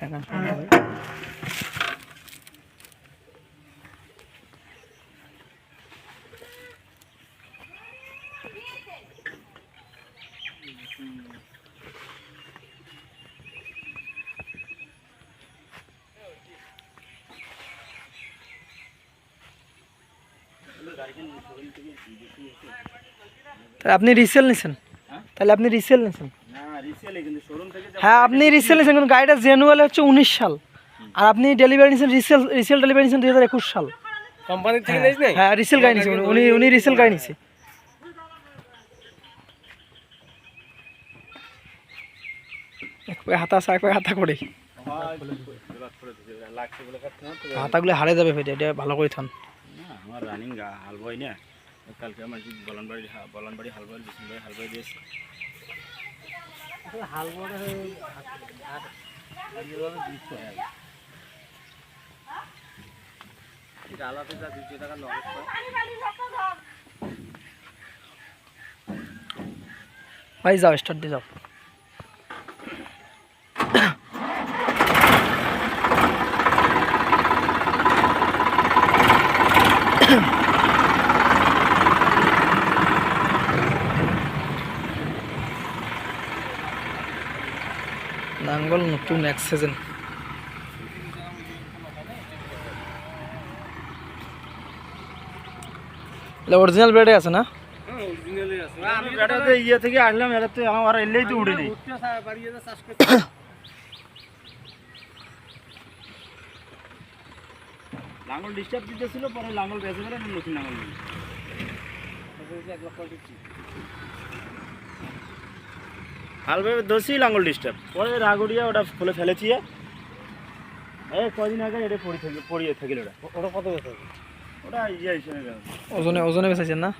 টাকা সম্ভব হয়। তাহলে আপনি রিসেল নিছেন তাহলে আপনি রিসেল নিছেন না রিসেলে কিন্তু শোরুম থেকে যা- হ্যাঁ আপনি রিসেল নিছেন কিন্তু গাড়িটা জেনুয়াল হচ্ছে উনিশ সাল। আর আপনি ডেলিভারি নিছেন রিসেল রিসেল ডেলিভারি নিছেন দুই হাজার একুশ সাল। কোম্পানি থেকে হ্যাঁ রিসেল গাড়ি নিছে উনি- উনি উনি রিসেল গাড়ি নিছে। এক পায়ে হাতা আছে এক পায়ে হাতা করে হয়, হাতাগুলো হারে যাবে ফেটে এটা ভালো করে থান। আমার রানিং হাল বয় না। কালকে আমার বলানবাড়ি বলানবাড়ি হাল বয় বিষ্ণুবাড়ি হাল বয় দিয়েছে। হাল বড় হয়ে জ্বালাতে যা দুশো টাকা নগদ পায়। ভাই যাও স্টার্ট দিয়ে যাও। নাঙ্গল নতুন এক সিজন অরিজিনাল ব্রেডে আছে না? ইয়ে থেকে আসলাম এটা আমার এলেই তো উড়ে নেই লাঙ্গল ডিস্টার্ব দিতেছিল, পরে লাঙ্গল বেঁচে গেলে নতুন লাঙ্গল এক লক্ষ দিচ্ছি। হাল ভাবে দোষী লাঙ্গল ডিস্টার্ব পরে রাগুড়িয়া ওটা খুলে ফেলেছি এই কদিন আগে এটা পড়ে থেকে পড়িয়ে থাকিল ওটা। ওটা কত বেচা ওটা ইয়ে ওজনে ওজনে বেচাইছেন না?